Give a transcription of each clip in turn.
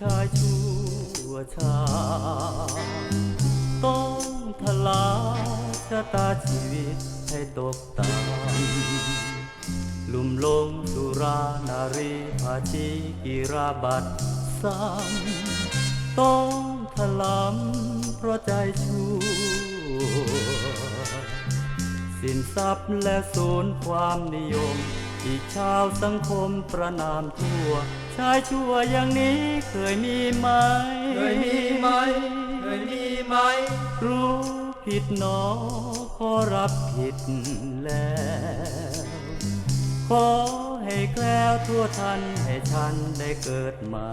ชายชั่วชา ต้องทลาชะตาชีวิตให้ตกต่ำลุ่มลงสุรานารีภาชีกิราบัตซ้ำต้องทลำเพราะใจชั่ว สิ้นทรัพย์และสูญความนิยม ที่ชาวสังคมประนามทั่ว ชายชั่วอย่างนี้เคยมีไหม เคยมีไหม เคยมีไหม รู้ผิดหนอขอรับผิดแล้ว ขอให้แคล้วทั่วทันให้ฉันได้เกิดใหม่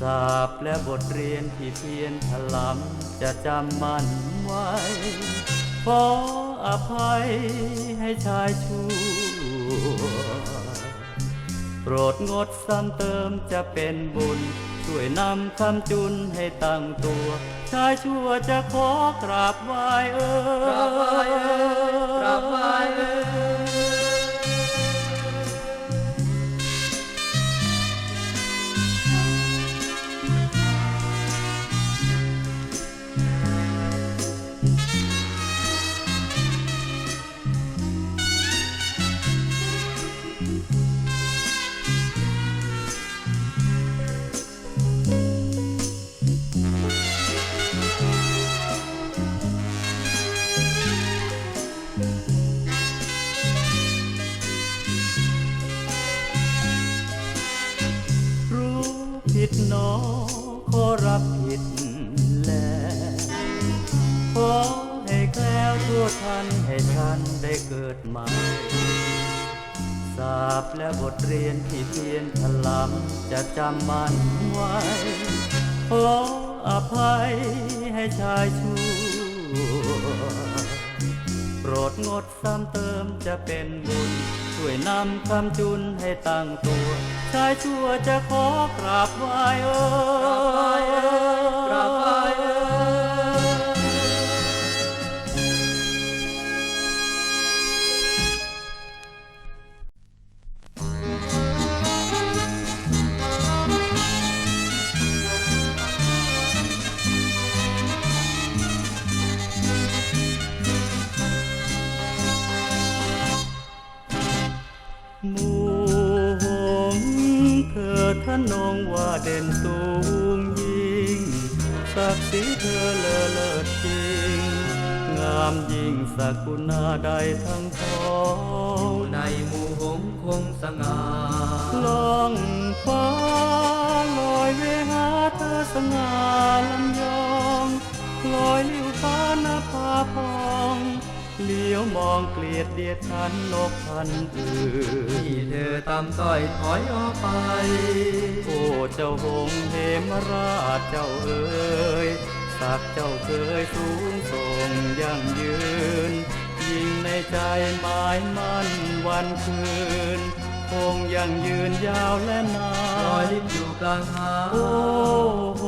ทราบและบทเรียนที่เพียรถลำจะจำมันไว้ขอ อภัยให้ชายชั่วโปรดงดซ้ำเติมจะเป็นบุญ ช่วยนำคำจุนให้ตั้งตัว ชายชั่วจะขอกราบไหว้เออกราบไหว้เอ่ยกราบไหว้เอ่ย ผิดหนอขอรับผิดแล้วขอให้แคล้วทั่วทันให้ฉันได้เกิดใหม่ทราบและบทเรียนที่เพียรถลำจะจำมันไว้ ขออภัยให้ชายชั่วโปรดงดซ้ำเติมจะเป็นบุญ ช่วยนำคำจุนให้ตั้งตัว ชายชั่วจะขอกราบไหว้เออ ศักดิ์ศรีเธอเลอเลิศจริง งามยิ่งสกุณาใดทั้งท้องในหมู่หงส์คงสง่าล่องฟ้าลอยเวหาเธอสง่าลำยอง เลี้ยวมองเกลียดเดียดฉันนกพันธุ์อื่นที่เธอตำต้อยถอยออกไป โอ้เจ้าหงส์เหมราชเจ้าเอ๋ยสักดิ์เจ้าเคยสูงส่งยั่งยืน ยิ่งในใจหมายมั่นวันคืน คงยังยืนยาวและนาลอยนลิ้นอยู่กลางหาดโอ้หงส์เธ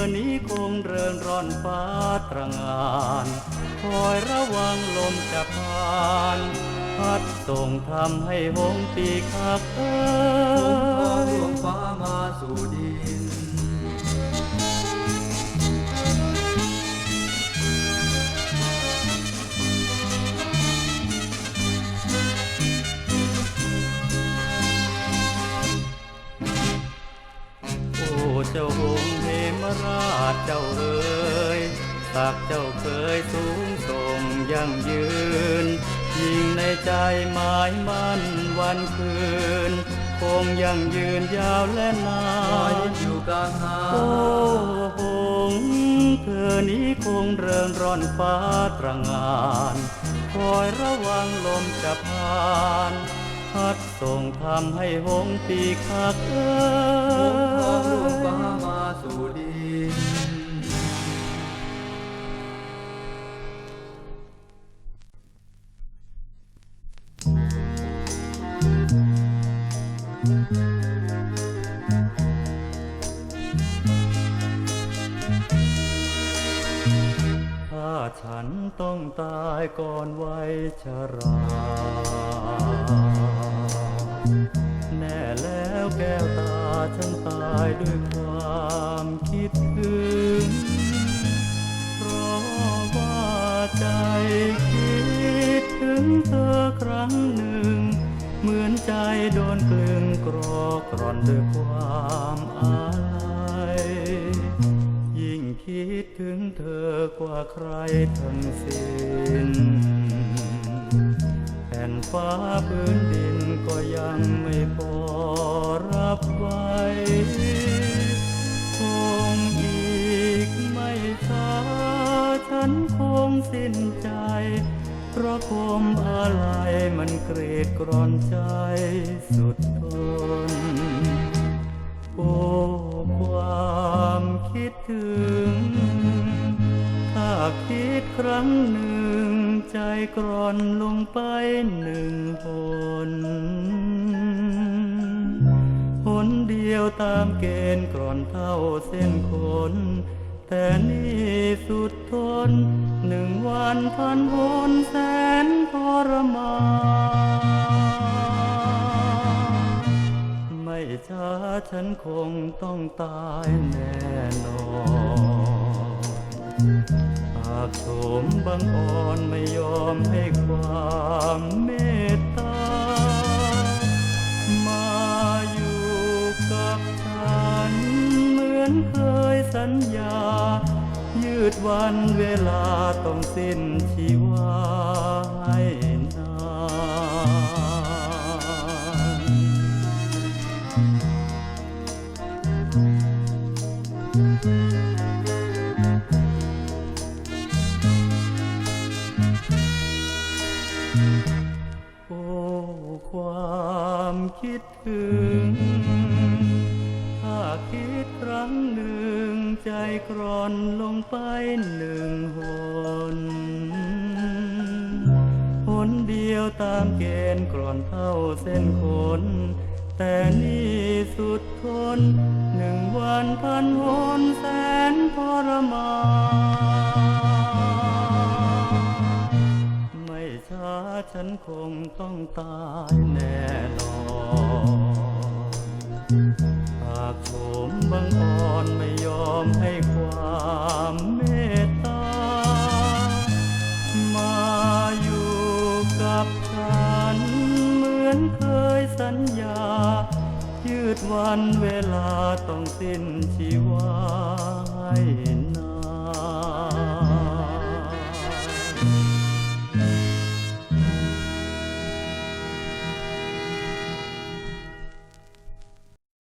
อนี้คงเริงร่อนฟ้าตระงาน คอยระวังลมจะผ่านพัดส่งทำให้หงปีกหับเอ้ยดวงฟ้ามาสู่ดิน เจ้าเคยสูงส่งยั่งยืน ยิ่งในใจหมายมั่นวันคืน คงยังยืนยาวและนาลอยนอยู่กลางหาโอ้หงส์เธอนี้คงเริงร่อนฟ้าตระงานคอยระวังลมจะผ่านพัดส่งทำให้หงส์ปีกหักเอ้หงส์ทองดวงฟ้ามาสู่ดิายก่อนวัยชรา แน่แล้วแก้วตาฉันตายด้วยความคิดถึง เพราะว่าใจคิดถึงเธอครั้งหนึ่ง เหมือนใจโดนกลึงกรอกร่อนด้วยความอา อกว่าใครทั้งสิ้นแผ่นฟ้าพื้นดินก็ยังไม่พอรับไว้คงอีกไม่ช้าฉันคงสิ้นใจ เพราะคมอะไรมันเกรดกรอนใจสุดทนโอ้ความคิดถึง รั้งหนึ่งใจกรอนลงไปหนึ่งหนหนเดียวตามเกณฑ์กรอนเท่าเส้นขนแต่นี่สุดทนหนึ่งวันพันหนแสนทรมานไม่ช้าฉันคงต้องตายแน่นอน อาโสมบังอ่อนไม่ยอมให้ความเมตตา มาอยู่กับฉันเหมือนเคยสัญญา ยืดวันเวลาต้องสิ้นชีวา คิดถึง ถ้าคิดครั้งหนึ่งใจกรอนลงไปหนึ่งหนหนเดียวตามเกณฑ์กรอนเท่าเส้นขน แต่นี่สุดทนหนึ่งวันพันหนแสนทรมาน ฉันคงต้องตายแน่นอนหากโสมบังอ่อนไม่ยอมให้ความเมตตา มาอยู่กับฉันเหมือนเคยสัญญา ยืดวันเวลาต้องสิ้นชีวาให้